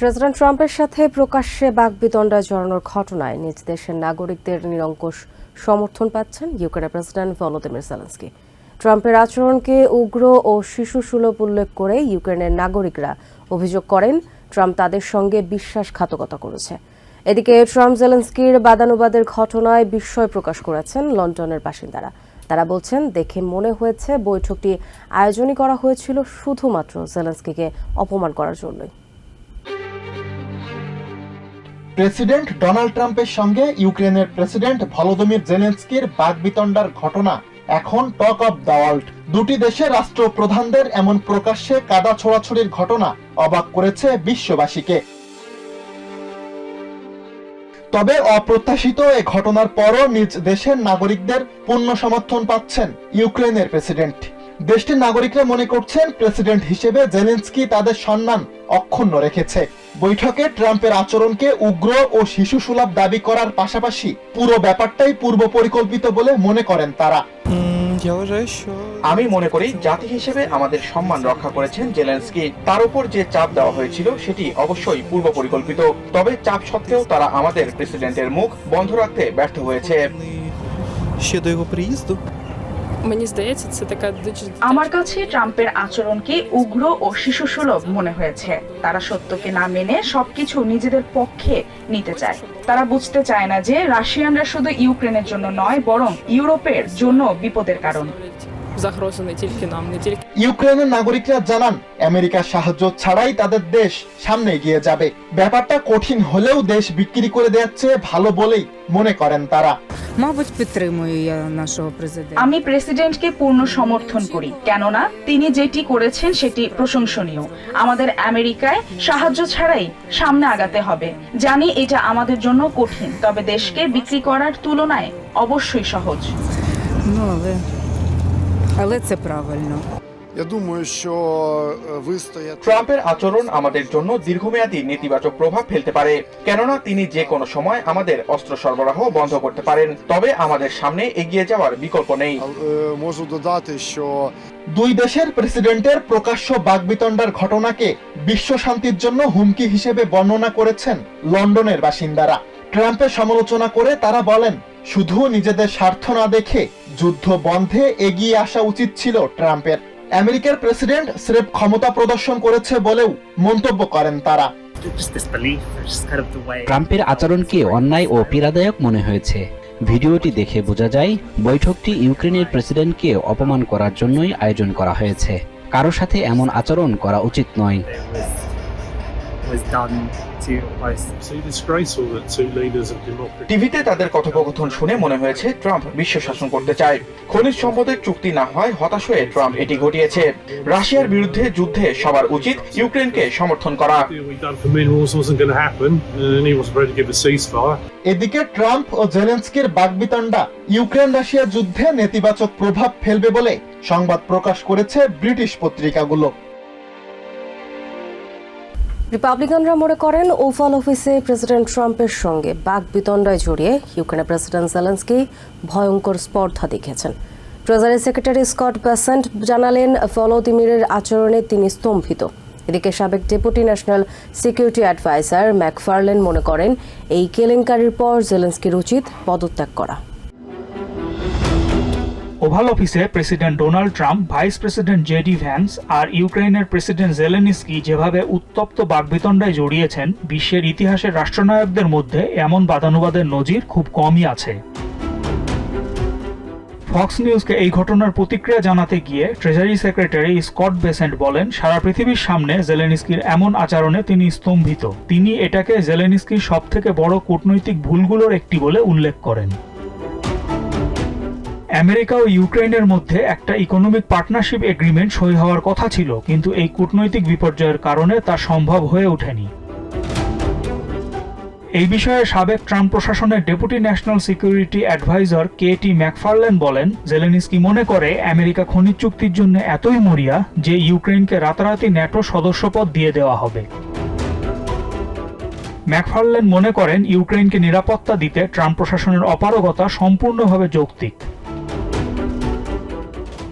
President ট্রাম্পের সাথে প্রকাশ্যে বাগবিতণ্ডায় জড়ানোর ঘটনায় নিজ দেশের নাগরিকদের নিরঙ্কুশ সমর্থন পাচ্ছেন ইউক্রেনের প্রেসিডেন্ট ভলোদিমির জেলেন্সকি ট্রাম্পের আচরণকে উগ্র ও শিশুসুলভ উল্লেখ করে ইউক্রেনের নাগরিকরা অভিযোগ করেন, ট্রাম্প তাদের সঙ্গে বিশ্বাসঘাতকতা করেছে। এদিকে ট্রাম্প জেলেন্সকির বাদানুবাদের ঘটনায় বিস্ময় প্রকাশ করেছেন লন্ডনের বাসিন্দারা। তারা বলছেন, দেখে মনে হয়েছে বৈঠকটি আয়োজনই করা হয়েছিল শুধুমাত্র জেলেন্সকিকে অপমান করার জন্যই। প্রেসিডেন্ট ডোনাল্ড ট্রাম্পের সঙ্গে ইউক্রেনের প্রেসিডেন্ট ভলোদিমির জেলেন্সকির বাগবিতণ্ডার ঘটনা। এখন টক অব দ্য ওয়ার্ল্ড। দুটি দেশের রাষ্ট্রপ্রধানদের এমন প্রকাশ্যে কাদা ছোড়াছড়ির ঘটনা অবাক করেছে বিশ্ববাসীকে। তবে অপ্রত্যাশিত এ ঘটনার পরও নিজ দেশের নাগরিকদের পূর্ণ সমর্থন পাচ্ছেন ইউক্রেনের প্রেসিডেন্ট। দেশটির নাগরিকরা মনে করছেন প্রেসিডেন্ট হিসেবে জেলেন্সকি তাদের সম্মান অক্ষুণ্ণ রেখেছে। বৈঠকে ট্রাম্পের আচরণকে উগ্র ও শিশু সুলভ দাবি করার পাশাপাশি পুরো ব্যাপারটাই পূর্ব পরিকল্পিত বলে মনে করেন তারা। আমি মনে করি জাতি হিসেবে আমাদের সম্মান রক্ষা করেছেন জেলেন্সকি। তার উপর যে চাপ দেওয়া হয়েছিল সেটি অবশ্যই পূর্ব পরিকল্পিত। তবে চাপ সত্ত্বেও তারা আমাদের প্রেসিডেন্টের মুখ বন্ধ রাখতে ব্যর্থ হয়েছে। Мені здається, це така дуже আমার কাছে ট্রাম্পের আচরণকে উগ্র ও শিশুসুলভ মনে হয়েছে তারা সত্যকে না মেনে সবকিছু নিজেদের পক্ষে নিতে চায় তারা বুঝতে চায় না যে রাশিয়ানরা শুধু ইউক্রেনের জন্য নয় বরং ইউরোপের জন্য বিপদের কারণ загроза не тільки нам, не тільки ইউক্রেনের নাগরিকরা জানান আমেরিকার সাহায্য ছাড়াই তাদের দেশ সামনে এগিয়ে যাবে ব্যাপারটা কঠিন হলেও দেশ বিক্রি করে দেওয়ার চেয়ে ভালো বলেই মনে করেন তারা Мабуть, підтримую я нашого президента. আমি প্রেসিডেন্টকে পূর্ণ সমর্থন করি কেননা তিনি যেটি করেছেন সেটি প্রশংসনীয় আমাদের আমেরিকায় সাহায্য ছাড়াই সামনে আগাতে হবে জানি এটা আমাদের জন্য কঠিন তবে দেশকে বিক্রি করার তুলনায় অবশ্যই সহজ Ну, але, але це правильно. Я думаю, що е, вистояти ট্রাম্পের আচরণ আমাদের জন্য দীর্ঘমেয়াদী নেতিবাচক প্রভাব ফেলতে পারে কেননা তিনি যে কোনো সময় আমাদের অস্ত্র সরবরাহ বন্ধ করতে পারেন তবে আমাদের সামনে এগিয়ে যাওয়ার বিকল্প নেই е, можу dodати, що দুই দেশের প্রেসিডেন্টের প্রকাশ্য বাগবিতণ্ডার ঘটনাকে বিশ্ব শান্তির জন্য হুমকি হিসেবে বর্ণনা করেছেন লন্ডনের বাসিন্দারা ট্রাম্পের সমালোচনা করে তারা বলেন শুধু নিজেদের স্বার্থ না দেখে যুদ্ধ বন্ধে এগিয়ে আসা উচিত ছিল ট্রাম্পের। আমেরিকার প্রেসিডেন্ট স্রেফ ক্ষমতা প্রদর্শন করেছে বলেও মন্তব্য করেন তারা. ট্রাম্পের আচরণকে অন্যায় ও পীড়াদায়ক মনে হয়েছে। ভিডিওটি দেখে বোঝা যায় বৈঠকটি ইউক্রেনের প্রেসিডেন্টকে অপমান করার জন্যই আয়োজন করা হয়েছে। কারও সাথে এমন আচরণ করা উচিত নয়। Was done to both. টিভিতে তাদের কথোপকথন শুনে মনে হয়েছে ট্রাম্প বিশ্ব শাসন করতে চায়। খনিজ সম্পদের চুক্তি না হয় হতাশ হয়ে ট্রাম্প এটি ঘটিয়েছে। রাশিয়ার বিরুদ্ধে যুদ্ধে সবার উচিত ইউক্রেনকে সমর্থন করা. এদিকে ট্রাম্প ও জেলেন্সকির বাগবিতণ্ডা ইউক্রেন রাশিয়া যুদ্ধে নেতিবাচক প্রভাব ফেলবে বলে সংবাদ প্রকাশ করেছে ব্রিটিশ পত্রিকাগুলো। রিপাবলিকানরা মনে করেন ওভাল অফিসে প্রেসিডেন্ট ট্রাম্পের সঙ্গে বাক বিতণ্ডায় জড়িয়ে ইউক্রেনের প্রেসিডেন্ট জেলেন্সকি ভয়ঙ্কর স্পর্ধা দেখিয়েছেন। ট্রেজারি সেক্রেটারি স্কট বেসেন্ট জানালেন, ভলোদিমিরের আচরণে তিনি স্তম্ভিত। এদিকে সাবেক deputy national security adviser McFarlane মনে করেন, এই কেলেঙ্কারির পর জেলেন্সকির উচিত পদত্যাগ করা। ওভাল অফিসে president Donald Trump vice president J D Vance আর ইউক্রেনের প্রেসিডেন্ট জেলেনিস্কি যেভাবে উত্তপ্ত বাগবিতণ্ডায় জড়িয়েছেন, বিশ্বের ইতিহাসের রাষ্ট্রনায়কদের মধ্যে এমন বাদানুবাদের নজির খুব কমই আছে। ফক্স নিউজকে এই ঘটনার প্রতিক্রিয়া জানাতে গিয়ে ট্রেজারি সেক্রেটারি স্কট বেসেন্ট বলেন, সারা পৃথিবীর সামনে জেলেনিস্কির এমন আচরণে তিনি স্তম্ভিত। তিনি এটাকে জেলেনিস্কির সবথেকে বড় কূটনৈতিক ভুলগুলোর একটি বলে উল্লেখ করেন। আমেরিকা ও ইউক্রেনের মধ্যে একটা ইকোনমিক পার্টনারশিপ এগ্রিমেন্ট সই হওয়ার কথা ছিল, কিন্তু এই কূটনৈতিক বিপর্যয়ের কারণে তা সম্ভব হয়ে ওঠেনি। এই বিষয়ে সাবেক ট্রাম্প প্রশাসনের deputy national security adviser K T McFarlane বলেন, জেলেনিস্কি মনে করে আমেরিকা খনিজ চুক্তির জন্য এতই মরিয়া যে ইউক্রেনকে রাতারাতি ন্যাটো সদস্যপদ দিয়ে দেওয়া হবে। ম্যাকফার্লেন মনে করেন ইউক্রেনকে নিরাপত্তা দিতে ট্রাম্প প্রশাসনের অপারগতা সম্পূর্ণভাবে যৌক্তিক।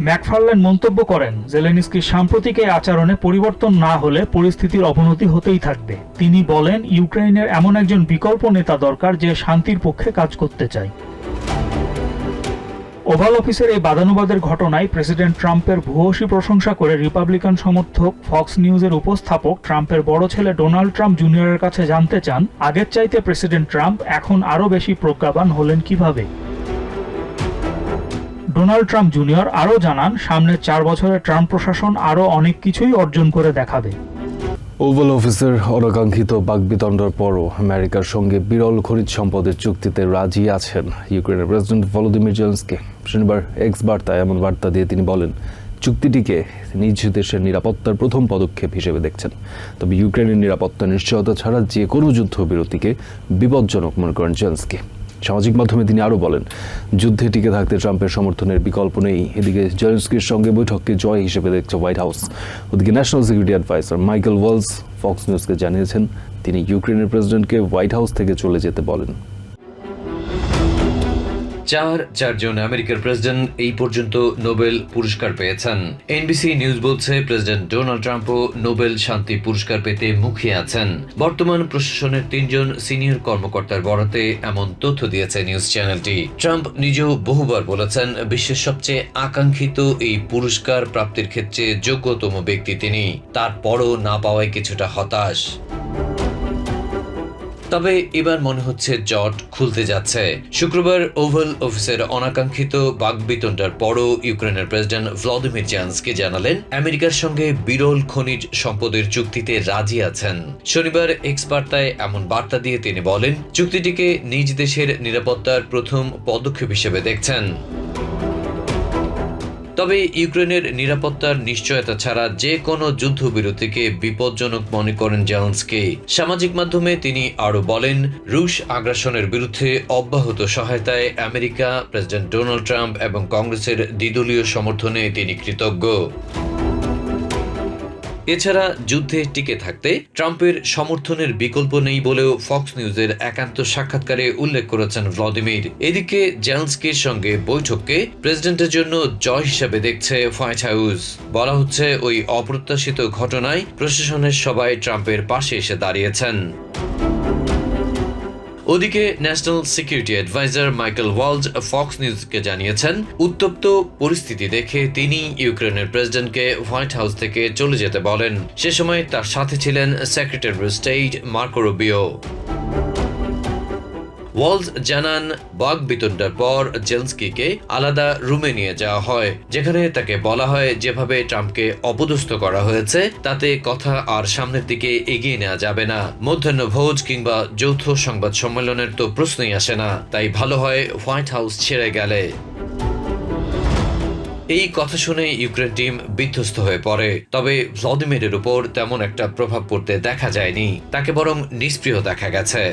ম্যাকফার্লেন মন্তব্য করেন জেলেনিস্কির সাম্প্রতিক এই আচরণে পরিবর্তন না হলে পরিস্থিতির অবনতি হতেই থাকবে। তিনি বলেন ইউক্রেনের এমন একজন বিকল্প নেতা দরকার যে শান্তির পক্ষে কাজ করতে চায়। ওভাল অফিসের এই বাদানুবাদের ঘটনায় প্রেসিডেন্ট ট্রাম্পের ভূয়সী প্রশংসা করে রিপাবলিকান সমর্থক ফক্স নিউজের উপস্থাপক ট্রাম্পের বড় ছেলে ডোনাল্ড ট্রাম্প জুনিয়রের কাছে জানতে চান, আগের চাইতে প্রেসিডেন্ট ট্রাম্প এখন আরও বেশি প্রজ্ঞাবান হলেন কীভাবে? ডোনাল্ড ট্রাম্প জুনিয়র আরও জানান, সামনের চার বছরে ট্রাম্প প্রশাসন আরও অনেক কিছুই অর্জন করে দেখাবে। ওভাল অফিসের অনাকাঙ্ক্ষিত বাকবিতণ্ডার পরও আমেরিকার সঙ্গে বিরল খনিজ সম্পদের চুক্তিতে রাজি আছেন ইউক্রেনের প্রেসিডেন্ট ভলোদিমির জেলেন্সকি। শনিবার এক্স বার্তায় এমন বার্তা দিয়ে তিনি বলেন, চুক্তিটিকে নিজ দেশের নিরাপত্তার প্রথম পদক্ষেপ হিসেবে দেখছেন। তবে ইউক্রেনের নিরাপত্তা নিশ্চয়তা ছাড়া যে কোনো যুদ্ধবিরতিকে বিপজ্জনক মনে করেন জেলেন্সকি। সামাজিক মাধ্যমে তিনি আরও বলেন, যুদ্ধে টিকে থাকতে ট্রাম্পের সমর্থনের বিকল্প নেই। এদিকে জেলেন্সকির সঙ্গে বৈঠককে জয় হিসেবে দেখছে হোয়াইট হাউস। ওদিকে national security adviser Michael Waltz Fox নিউজকে জানিয়েছেন, তিনি ইউক্রেনের প্রেসিডেন্টকে হোয়াইট হাউস থেকে চলে যেতে বলেন। চার, চারজন আমেরিকার প্রেসিডেন্ট এই পর্যন্ত নোবেল পুরস্কার পেয়েছেন। এনবিসি নিউজ বলছে, প্রেসিডেন্ট ডোনাল্ড ট্রাম্পও নোবেল শান্তি পুরস্কার পেতে মুখিয়ে আছেন। বর্তমান প্রশাসনের তিনজন সিনিয়র কর্মকর্তার বরাতে এমন তথ্য দিয়েছে নিউজ চ্যানেলটি। ট্রাম্প নিজেও বহুবার বলেছেন, বিশ্বের সবচেয়ে আকাঙ্ক্ষিত এই পুরস্কার প্রাপ্তির ক্ষেত্রে যোগ্যতম ব্যক্তি তিনি। তারপরও না পাওয়ায় কিছুটা হতাশ। তবে এবার মনে হচ্ছে জট খুলতে যাচ্ছে। শুক্রবার ওভাল অফিসের অনাকাঙ্ক্ষিত বাগবিতণ্ডার পরও ইউক্রেনের প্রেসিডেন্ট ভ্লাদিমির জেলেন্সকি জানালেন, আমেরিকার সঙ্গে বিরল খনিজ সম্পদের চুক্তিতে রাজি আছেন। শনিবার এক্স বার্তায় এমন বার্তা দিয়ে তিনি বলেন, চুক্তিটিকে নিজ দেশের নিরাপত্তার প্রথম পদক্ষেপ হিসেবে দেখছেন। তবে ইউক্রেনের নিরাপত্তার নিশ্চয়তা ছাড়া যে কোনো যুদ্ধবিরতিকে বিপজ্জনক মনে করেন জেলেন্সকি। সামাজিক মাধ্যমে তিনি আরও বলেন, রুশ আগ্রাসনের বিরুদ্ধে অব্যাহত সহায়তায় আমেরিকা, প্রেসিডেন্ট ডোনাল্ড ট্রাম্প এবং কংগ্রেসের দ্বিদলীয় সমর্থনে তিনি কৃতজ্ঞ। এছাড়া যুদ্ধে টিকে থাকতে ট্রাম্পের সমর্থনের বিকল্প নেই বলেও ফক্স নিউজের একান্ত সাক্ষাৎকারে উল্লেখ করেছেন ভ্লাদিমির। এদিকে জেলসকির সঙ্গে বৈঠককে প্রেসিডেন্টের জন্য জয় হিসাবে দেখছে হোয়াইট হাউস। বলা হচ্ছে ওই অপ্রত্যাশিত ঘটনায় প্রশাসনের সবাই ট্রাম্পের পাশে এসে দাঁড়িয়েছেন। ওদিকে national security adviser Michael Waltz Fox নিউজকে জানিয়েছেন, উত্তপ্ত পরিস্থিতি দেখে তিনি ইউক্রেনের প্রেসিডেন্টকে হোয়াইট হাউস থেকে চলে যেতে বলেন। সে সময় তার সাথে ছিলেন secretary of state Marco Rubio. Waltz, জানান বাগ বিতণ্ডার পর জেলস্কিকে আলাদা রুমে নিয়ে যাওয়া হয়, যেখানে তাকে বলা হয় যেভাবে ট্রাম্পকে অপদস্থ করা হয়েছে, তাতে কথা আর সামনের দিকে এগিয়ে নেওয়া যাবে না। মধ্যাহ্ন ভোজ কিংবা যৌথ সংবাদ সম্মেলনের তো প্রশ্নই আসে না, তাই ভালো হয় হোয়াইট হাউস ছেড়ে গেলে। এই কথা শুনে ইউক্রেন টিম বিধ্বস্ত হয়ে পড়ে, তবে ভ্লাদিমিরের উপর তেমন একটা প্রভাব পড়তে দেখা যায়নি, তাকে বরং নিষ্প্রিয় দেখা গেছে।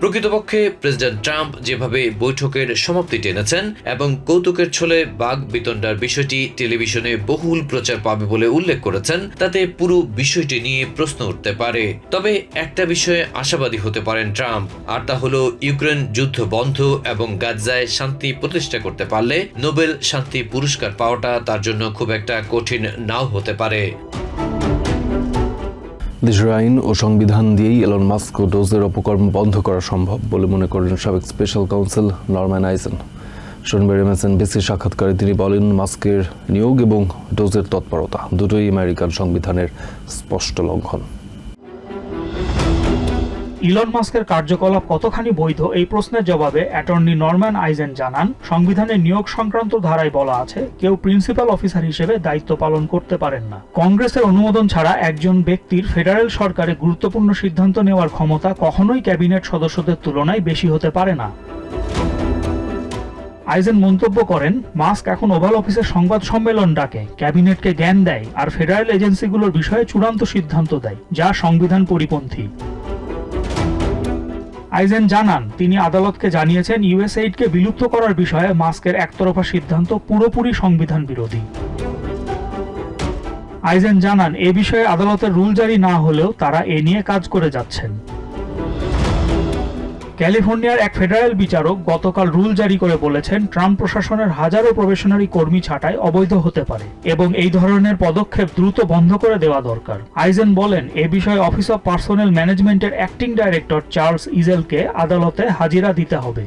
প্রকৃতপক্ষে প্রেসিডেন্ট ট্রাম্প যেভাবে বৈঠকের সমাপ্তি টেনেছেন এবং কৌতুকের ছলে বাঘ বিতণ্ডার বিষয়টি টেলিভিশনে বহুল প্রচার পাবে বলে উল্লেখ করেছেন, তাতে পুরো বিষয়টি নিয়ে প্রশ্ন উঠতে পারে। তবে একটা বিষয়ে আশাবাদী হতে পারেন ট্রাম্প, আর তা হল ইউক্রেন যুদ্ধ বন্ধ এবং গাজায় শান্তি প্রতিষ্ঠা করতে পারলে নোবেল শান্তি পুরস্কার পাওয়াটা তার জন্য খুব একটা কঠিন নাও হতে পারে। দেশের আইন ও সংবিধান দিয়েই এলন মাস্ক ও ডোজের অপকর্ম বন্ধ করা সম্ভব বলে মনে করেন সাবেক স্পেশাল কাউন্সিল নরম্যান আইসেন শনিবার এমএসএনবিসির সাক্ষাৎকারে তিনি বলেন, মাস্কের নিয়োগ এবং ডোজের তৎপরতা দুটোই আমেরিকান সংবিধানের স্পষ্ট লঙ্ঘন। ইলন মাস্কের কার্যকলাপ কতখানি বৈধ? এই প্রশ্নের জবাবে অ্যাটর্নি নরম্যান আইজেন জানান, সংবিধানে নিয়োগ সংক্রান্ত ধারায় বলা আছে, কেউ প্রিন্সিপাল অফিসার হিসেবে দায়িত্ব পালন করতে পারেন না। কংগ্রেসের অনুমোদন ছাড়া একজন ব্যক্তির ফেডারেল সরকারে গুরুত্বপূর্ণ সিদ্ধান্ত নেওয়ার ক্ষমতা কখনোই ক্যাবিনেট সদস্যদের তুলনায় বেশি হতে পারে না। আইজেন মন্তব্য করেন, মাস্ক এখন ওভাল অফিসের সংবাদ সম্মেলন ডাকে, ক্যাবিনেটকে জ্ঞান দেয় আর ফেডারেল এজেন্সিগুলোর বিষয়ে চূড়ান্ত সিদ্ধান্ত দেয়, যা সংবিধান পরিপন্থী। আইজেন জানান, তিনি আদালতকে জানিয়েছেন ইউএসএইডকে বিলুপ্ত করার বিষয়ে মাস্কের একতরফা সিদ্ধান্ত পুরোপুরি সংবিধান বিরোধী। আইজেন জানান, এ বিষয়ে আদালতের রুল জারি না হলেও তারা এ নিয়ে কাজ করে যাচ্ছেন। ক্যালিফোর্নিয়ার এক ফেডারেল বিচারক গতকাল রুল জারি করে বলেছেন, ট্রাম্প প্রশাসনের হাজারো প্রবেশনারি কর্মী ছাঁটাই অবৈধ হতে পারে এবং এই ধরনের পদক্ষেপ দ্রুত বন্ধ করে দেওয়া দরকার। আইজেন বলেন, এ বিষয়ে অফিস অব পার্সোনেল ম্যানেজমেন্টের অ্যাক্টিং ডাইরেক্টর চার্লস ইজেলকে আদালতে হাজিরা দিতে হবে।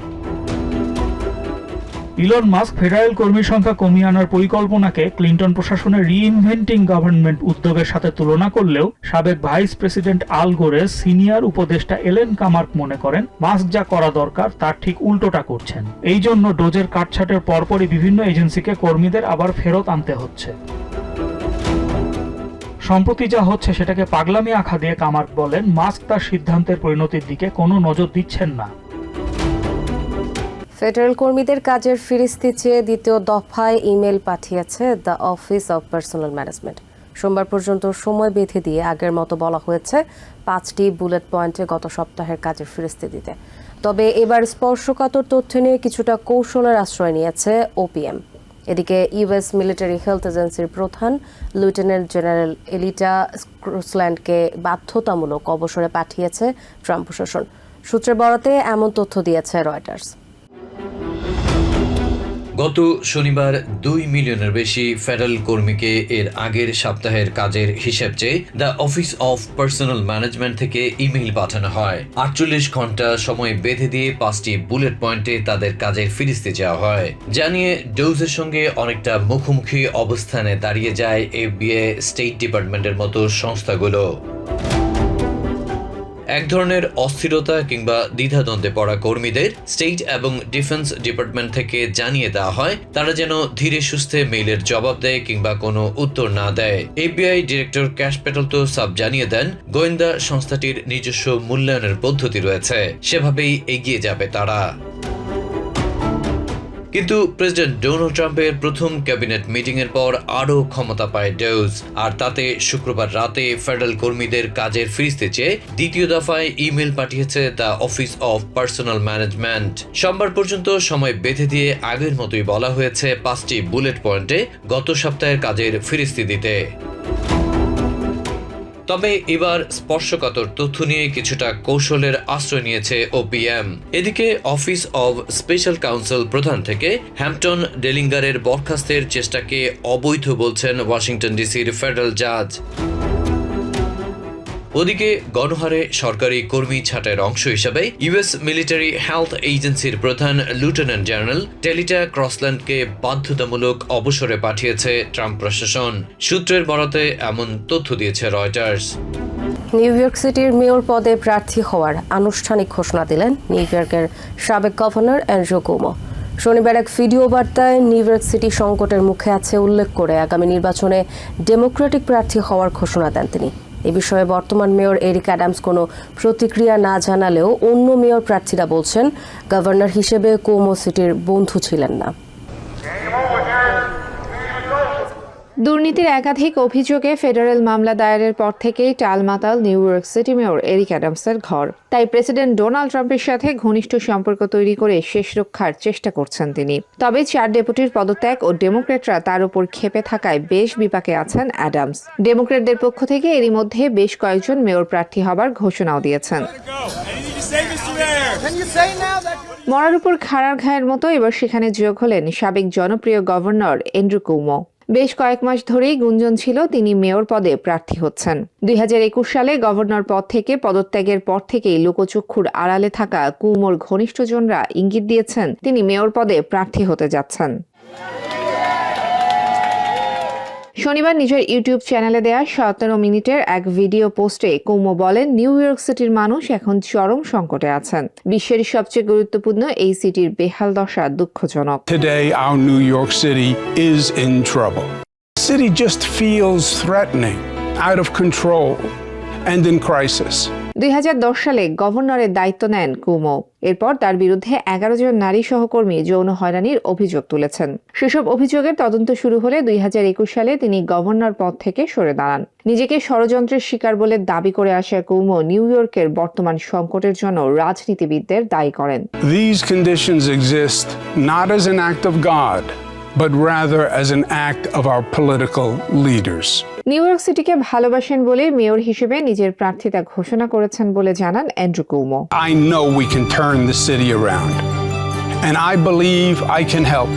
ইলন মাস্ক ফেডারেল কর্মী সংখ্যা কমিয়ে আনার পরিকল্পনাকে ক্লিন্টন প্রশাসনের রিইনভেন্টিং গভর্নমেন্ট উদ্যোগের সাথে তুলনা করলেও সাবেক ভাইস প্রেসিডেন্ট আল গোরের সিনিয়র উপদেষ্টা এলেন কামার্ক মনে করেন, মাস্ক যা করা দরকার, তার ঠিক উল্টোটা করছেন। এই জন্য ডোজের কাটছাটের পরপরই বিভিন্ন এজেন্সিকে কর্মীদের আবার ফেরত আনতে হচ্ছে। সম্প্রতি যা হচ্ছে সেটাকে পাগলামি আখা দিয়ে কামার্ক বলেন, মাস্ক তার সিদ্ধান্তের পরিণতির দিকে কোনো নজর দিচ্ছেন না। ফেডারেল কর্মীদের কাজের ফিরিস্তি চেয়ে দ্বিতীয় দফায় ইমেল পাঠিয়েছে the office of personnel management. সোমবার পর্যন্ত সময় বেঁধে দিয়ে আগের মতো বলা হয়েছে পাঁচটি বুলেট পয়েন্টে গত সপ্তাহের কাজের ফিরিস্তি দিতে। তবে এবার স্পর্শকাতর তথ্য নিয়ে কিছুটা কৌশলের আশ্রয় নিয়েছে ওপিএম। এদিকে ইউএস মিলিটারি হেলথ এজেন্সির প্রধান লেফটেন্যান্ট জেনারেল এলিটা ক্রুসল্যান্ডকে বাধ্যতামূলক অবসরে পাঠিয়েছে ট্রাম্প প্রশাসন। সূত্রে বরাতে এমন তথ্য দিয়েছে রয়টার্স। গত শনিবার দুই মিলিয়নের বেশি ফেডারেল কর্মীকে এর আগের সপ্তাহের কাজের হিসেব চেয়ে the office of personal management থেকে ইমেইল পাঠানো হয়। আটচল্লিশ ঘণ্টা সময় বেঁধে দিয়ে পাঁচটি বুলেট পয়েন্টে তাদের কাজের ফিরিস্তি চাওয়া হয়। জানিয়ে ডোজের সঙ্গে অনেকটা মুখোমুখি অবস্থানে দাঁড়িয়ে যায় এফবিএ স্টেট ডিপার্টমেন্টের মতো সংস্থাগুলো। এক ধরনের অস্থিরতা কিংবা দ্বিধাদ্বন্দ্বে পড়া কর্মীদের স্টেট এবং ডিফেন্স ডিপার্টমেন্ট থেকে জানিয়ে দেওয়া হয়, তারা যেন ধীরে সুস্থে মেইলের জবাব দেয় কিংবা কোনো উত্তর না দেয়। এফবিআই ডিরেক্টর ক্যাশ পেটল তো সাব জানিয়ে দেন, গোয়েন্দা সংস্থাটির নিজস্ব মূল্যায়নের পদ্ধতি রয়েছে। সেভাবেই এগিয়ে যাবে তারা। কিন্তু প্রেসিডেন্ট ডোনাল্ড ট্রাম্পের প্রথম ক্যাবিনেট মিটিং এর পর আরও ক্ষমতা পায় ডোজ। আর তাতে শুক্রবার রাতে ফেডারেল কর্মীদের কাজের ফিরিস্তি চেয়ে দ্বিতীয় দফায় ইমেল পাঠিয়েছে the office of personal management. সোমবার পর্যন্ত সময় বেঁধে দিয়ে আগের মতোই বলা হয়েছে পাঁচটি বুলেট পয়েন্টে গত সপ্তাহের কাজের ফিরিস্তি দিতে। তবে এবার স্পর্শকাতর তথ্য নিয়ে কিছুটা কৌশলের আশ্রয় নিয়েছে ওপিএম এদিকে অফিস অব স্পেশাল কাউন্সিল প্রধান থেকে হ্যাম্পটন ডেলিঙ্গারের বরখাস্তের চেষ্টাকে অবৈধ বলছেন ওয়াশিংটন ডিসির ফেডারেল জাজ ওদিকে গণহারে সরকারি কর্মী ছাঁটাইয়ের অংশ হিসাবে ইউএস মিলিটারি হেলথ এজেন্সির প্রধান লেফটেন্যান্ট জেনারেল টেলিটা ক্রসল্যান্ডকে বাধ্যতামূলক অবসরে পাঠিয়েছে ট্রাম্প প্রশাসন। সূত্রের বরাতে এমন তথ্য দিয়েছে রয়টার্স। নিউ ইয়র্ক সিটির মেয়র পদে প্রার্থী হওয়ার আনুষ্ঠানিক ঘোষণা দিলেন নিউ ইয়র্কের সাবেক গভর্নর অ্যান্ড্রু কুমো। শনিবার এক ভিডিও বার্তায় নিউ ইয়র্ক সিটি সংকটের মুখে আছে উল্লেখ করে আগামী নির্বাচনে ডেমোক্রেটিক প্রার্থী হওয়ার ঘোষণা দেন তিনি। এ বিষয়ে বর্তমান মেয়র এরিক অ্যাডামস কোনো প্রতিক্রিয়া না জানালেও অন্য মেয়র প্রার্থীরা বলছেন, গভর্নর হিসেবে কোমো সিটির বন্ধু ছিলেন না। দুর্নীতির একাধিক অভিযোগে ফেডারেল মামলা দায়েরের পর থেকেই টালমাতাল New York City mayor Eric অ্যাডামসের ঘর। তাই প্রেসিডেন্ট ডোনাল্ড ট্রাম্পের সাথে ঘনিষ্ঠ সম্পর্ক তৈরি করে শেষ রক্ষার চেষ্টা করছেন তিনি। তবে চার ডেপুটির পদত্যাগ ও ডেমোক্রেটরা তার উপর ক্ষেপে থাকায় বেশ বিপাকে আছেন অ্যাডামস। ডেমোক্রেটদের পক্ষ থেকে এরই মধ্যে বেশ কয়েকজন মেয়র প্রার্থী হবার ঘোষণাও দিয়েছেন। মরার উপর খাড়ার ঘায়ের মতো এবার সেখানে যোগ হলেন সাবেক জনপ্রিয় গভর্নর এন্ড্রু কুমো। বেশ কয়েক মাস ধরেই গুঞ্জন ছিল তিনি মেয়র পদে প্রার্থী হচ্ছেন। দুই হাজার একুশ সালে গভর্নর পদ থেকে পদত্যাগের পর থেকেই লোকচক্ষুর আড়ালে থাকা কুমোর ঘনিষ্ঠজনরা ইঙ্গিত দিয়েছেন তিনি মেয়র পদে প্রার্থী হতে যাচ্ছেন। শনিবার নিজের ইউটিউব চ্যানেলে দেয়া সতেরো মিনিটের এক ভিডিও পোস্টে কৌমো বলেন নিউ ইয়র্ক সিটির মানুষ এখন চরম সংকটে আছেন। বিশ্বের সবচেয়ে গুরুত্বপূর্ণ এই সিটির বেহাল দশা দুঃখজনক। City just feels threatening, out of control, and in crisis. দুই হাজার দশ সালে গভর্নরের দায়িত্ব নেন কুমো। এরপর তার বিরুদ্ধে এগারো জন নারী সহকর্মী যৌন হয়রানির অভিযোগ তুলেছেন। সেসব অভিযোগের তদন্ত শুরু হলে দুই হাজার একুশ সালে তিনি গভর্নর পদ থেকে সরে দাঁড়ান। নিজেকে ষড়যন্ত্রের শিকার বলে দাবি করে আসা কুমো নিউ ইয়র্কের বর্তমান সংকটের জন্য রাজনীতিবিদদের দায়ী করেন। These conditions exist not as an act of God, but rather as an act of our political leaders. New York সিটিকে ভালোবাসেন বলে মেয়র হিসেবে নিজের প্রার্থিতা ঘোষণা করেছেন বলে জানান Andrew Cuomo I know we can turn the city around, and I believe I can help.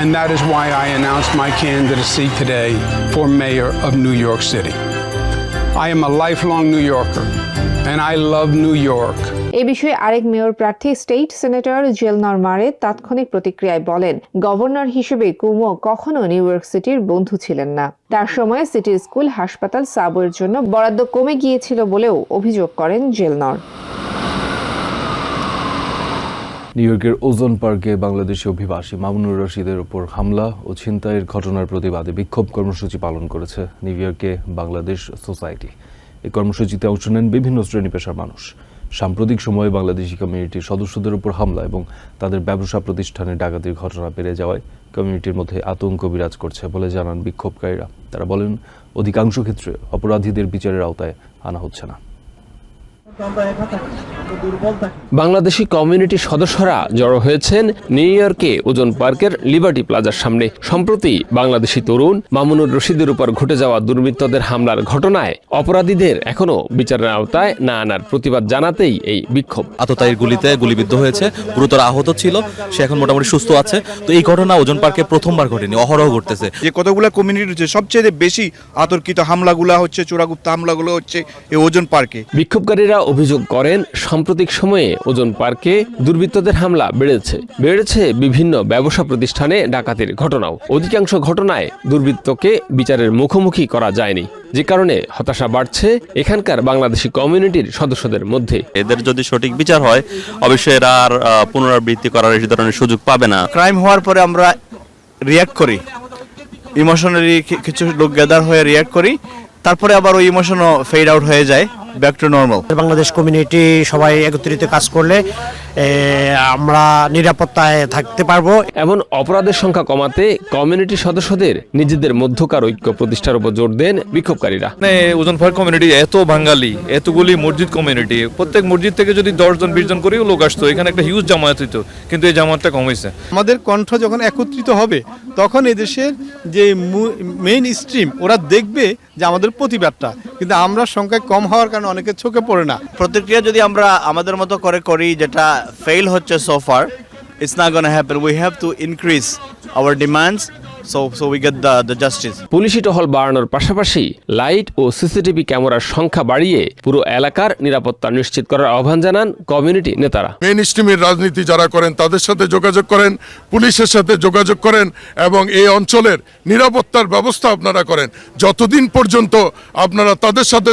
And that is why I announced my candidacy today for mayor of New York City. I am a lifelong New Yorker, And I love New York. এ বিষয়ে আরেক mayor প্রার্থী state senator জেলনর মারে তাৎক্ষণিক প্রতিক্রিয়ায় বলেন governor হিসেবে কুমো কখনো নিউ ইয়র্ক সিটির বন্ধু ছিলেন না। তার সময়ে সিটির স্কুল হাসপাতাল সাবওয়ের জন্য বরাদ্দ কমে গিয়েছিল বলেও অভিযোগ করেন জেলনর। নিউ ইয়র্কের ওজন পার্কে বাংলাদেশি অভিবাসী মামুনুর রশিদের উপর হামলা ও ছিনতাইয়ের ঘটনার প্রতিবাদে বিক্ষোভ কর্মসূচি পালন করেছে নিউ ইয়র্কে বাংলাদেশ সোসাইটি। এই কর্মসূচিতে অংশ নেন বিভিন্ন শ্রেণি পেশার মানুষ। সাম্প্রতিক সময়ে বাংলাদেশি কমিউনিটির সদস্যদের উপর হামলা এবং তাদের ব্যবসা প্রতিষ্ঠানে ডাকাতির ঘটনা বেড়ে যাওয়ায় কমিউনিটির মধ্যে আতঙ্ক বিরাজ করছে বলে জানান বিক্ষোভকারীরা। তারা বলেন, অধিকাংশ ক্ষেত্রে অপরাধীদের বিচারের আওতায় আনা হচ্ছে না। বাংলাদেশি কমিউনিটির সদস্যরা জড়ো হয়েছেন নিউ ইয়র্কে ওজন পার্কের লিবার্টি প্লাজার সামনে। সম্প্রতি বাংলাদেশি তরুণ মামুনুর রশিদের উপর ঘটে যাওয়া দুর্বৃত্তদের হামলার ঘটনায় অপরাধীদের এখনও বিচারের আওতায় না আনার প্রতিবাদ জানাতেই এই বিক্ষোভ। আততায়ীর গুলিতে গুলিবিদ্ধ হয়েছে গুরুতর আহত ছিল সে এখন মোটামুটি সুস্থ আছে। তো এই ঘটনা ওজন পার্কে প্রথমবার ঘটেনি অহরহ ঘটতেছে। যে কতগুলো কমিউনিটি হচ্ছে সবচেয়ে বেশি আতর্কিত হামলাগুলো হচ্ছে চোরাগুপ্ত হামলাগুলো হচ্ছে এই ওজন পার্কে। বিক্ষোভকারীরা অভিযোগ করেন সাম্প্রতিক সময়ে ওজন পার্কে দুর্বৃত্তদের হামলা বেড়েছে। বেড়েছে বিভিন্ন ব্যবসা প্রতিষ্ঠানে ডাকাতির ঘটনাও। অধিকাংশ ঘটনায় দুর্বৃত্তকে বিচারের মুখোমুখি করা যায়নি। যে কারণে হতাশা বাড়ছে এখানকার বাংলাদেশি কমিউনিটির সদস্যদের মধ্যে। এদের যদি সঠিক বিচার হয় অবশ্যই এরা আর পুনরাবৃত্তি করার এই ধরনের সুযোগ পাবে না। ক্রাইম হওয়ার পরে আমরা রিয়াক্ট করি। ইমোশনালি কিছু লোক গ্যাদার হয়ে রিয়াক্ট করি। তারপরে আবার ওই ইমোশনও ফেড আউট হয়ে যায়। Back to normal Bangladesh community সবাই একত্রিত কাজ করলে আমরা নিরাপত্তায় থাকতে পারব। এমন অপরাধের সংখ্যা কমাতে কমিউনিটি সদস্যদের নিজেদের মধ্যকার ঐক্য প্রতিষ্ঠার উপর জোর দেন বিক্ষোভকারীরা। মানে ওজন পার্ক কমিউনিটি এত বাঙালি এতগুলি মসজিদ কমিউনিটি প্রত্যেক মসজিদ থেকে যদি দশ জন বিশ জন করেও লোক আসতো এখানে একটা হিউজ জামায়াত হইতো কিন্তু এই জামায়াতটা কমেছে আমাদের কণ্ঠ যখন একত্রিত হবে তখন এদেশের যে মেইন স্ট্রিম ওরা দেখবে যে আমাদের প্রতিবাদটা কিন্তু আমরা সংখ্যায় কম হওয়ার কারণে অনেকের চোখে পড়ে না। প্রতিক্রিয়া যদি আমরা আমাদের মতো করে করি, যেটা ফেল হচ্ছে so far it's not gonna happen we have to increase our demands so so we get the the justice পুলিশি টহল বাড়ানোর পাশাপাশি লাইট ও সিসিটিভি ক্যামেরার সংখ্যা বাড়িয়ে পুরো এলাকার নিরাপত্তা নিশ্চিত করার আহ্বান জানান কমিউনিটি নেতারা। মেন স্ট্রিমের রাজনীতি যারা করেন তাদের সাথে যোগাযোগ করেন পুলিশের সাথে যোগাযোগ করেন এবং এই অঞ্চলের নিরাপত্তার ব্যবস্থা আপনারা করেন। যতদিন পর্যন্ত আপনারা তাদের সাথে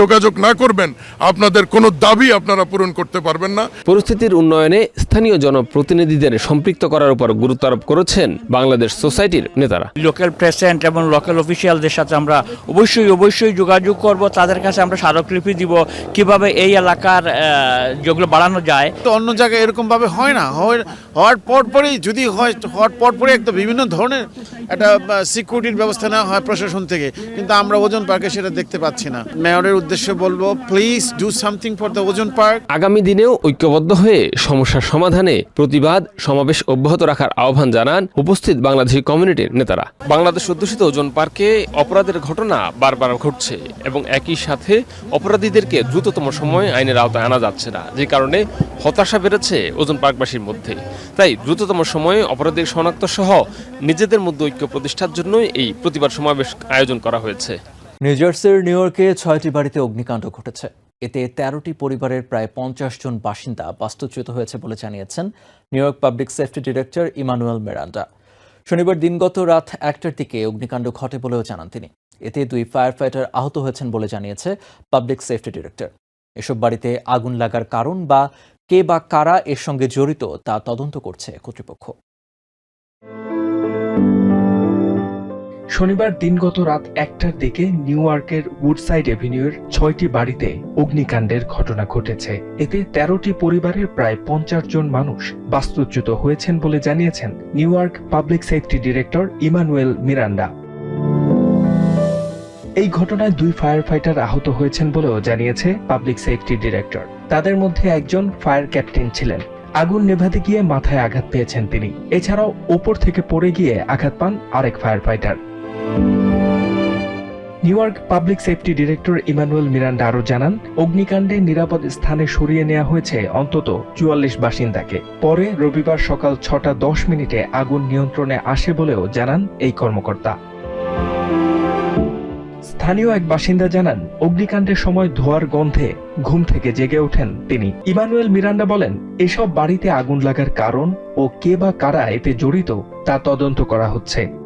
যোগাযোগ না করবেন আপনাদের কোনো দাবি আপনারা পূরণ করতে পারবেন না। পরিস্থিতির উন্নয়নে স্থানীয় জনপ্রতিনিধিদের সম্পৃক্ত করার উপর গুরুত্ব আরোপ করেছেন বাংলাদেশ সোসাইটির নেতারা। লোকাল প্রেসিডেন্ট এবং লোকাল অফিসিয়ালদের সাথে আমরা অবশ্যই অবশ্যই যোগাযোগ করব। তাদের কাছে আমরা স্মারকলিপি দিব। কীভাবে এই এলাকার আহ, যেগুলো বাড়ানো যায়। তো অন্য জায়গায় এরকম ভাবে হয় না। হয় হওয়ার পর পরই যদি হয় হওয়ার পর পরই একটা বিভিন্ন ধরনের একটা সিকিউরিটির ব্যবস্থা নেওয়া হয় প্রশাসন থেকে। কিন্তু আমরা ওজন পার্কে সেটা দেখতে পাচ্ছি না। মেয়রের উদ্দেশ্যে বলব please do something for the Ozone Park আগামী দিনেও ঐক্যবদ্ধ হয়ে সমস্যার সমাধানে প্রতিবাদ সমাবেশ অব্যাহত রাখার আহ্বান জানান উপস্থিত বাংলাদেশি কমিউনিটির নেতারা। বাংলাদেশ অধ্যুষিত ওজন পার্কে অপরাধের ঘটনা বারবার ঘটছে এবং একই সাথে অপরাধীদেরকে দ্রুততম সময়ে আইনের আওতায় আনা যাচ্ছে না, যে কারণে হতাশা বেড়েছে ওজন পার্কবাসীর মধ্যে। তাই দ্রুততম সময়ে অপরাধীর শনাক্ত সহ নিজেদের মধ্যে ঐক্য প্রতিষ্ঠার জন্যই এই প্রতিবাদ সমাবেশ আয়োজন করা হয়েছে। নিউ জার্সির নিউ ইয়র্কে ছয়টি বাড়িতে অগ্নিকাণ্ড ঘটেছে। এতে তেরোটি পরিবারের প্রায় পঞ্চাশ জন বাসিন্দা বাস্তুচ্যুত হয়েছে বলে জানিয়েছেন New York public safety director Emmanuel Miranda. শনিবার দিনগত রাত একটার দিকে অগ্নিকাণ্ড ঘটে বলেও জানান তিনি। এতে দুই ফায়ার ফাইটার আহত হয়েছেন বলে জানিয়েছে পাবলিক সেফটি ডিরেক্টর এসব বাড়িতে আগুন লাগার কারণ বা কে বা কারা এর সঙ্গে জড়িত তা তদন্ত করছে কর্তৃপক্ষ। শনিবার দিনগত রাত একটার দিকে নিউ ইয়র্কের উডসাইড এভিনিউর ছয়টি বাড়িতে অগ্নিকাণ্ডের ঘটনা ঘটেছে। এতে তেরোটি পরিবারের প্রায় পঞ্চাশ জন মানুষ বাস্তুচ্যুত হয়েছেন বলে জানিয়েছেন New York public safety director Emmanuel Miranda. এই ঘটনায় দুই ফায়ার ফাইটার আহত হয়েছেন বলেও জানিয়েছে পাবলিক সেফটি ডিরেক্টর। তাদের মধ্যে একজন ফায়ার ক্যাপ্টেন ছিলেন। আগুন নেভাতে গিয়ে মাথায় আঘাত পেয়েছেন তিনি। এছাড়াও ওপর থেকে পড়ে গিয়ে আঘাত পান আরেক fire fighter New York public safety director Emmanuel Miranda আরও জানান, অগ্নিকাণ্ডে নিরাপদ স্থানে সরিয়ে নেওয়া হয়েছে অন্তত চুয়াল্লিশ বাসিন্দাকে। পরে রবিবার সকাল ছটা দশ মিনিটে আগুন নিয়ন্ত্রণে আসে বলেও জানান এই কর্মকর্তা। স্থানীয় এক বাসিন্দা জানান, অগ্নিকাণ্ডের সময় ধোয়ার গন্ধে ঘুম থেকে জেগে ওঠেন তিনি। ইমানুয়েল মিরান্ডা বলেন, এসব বাড়িতে আগুন লাগার কারণ ও কে বা কারা এতে জড়িত তা তদন্ত করা হচ্ছে।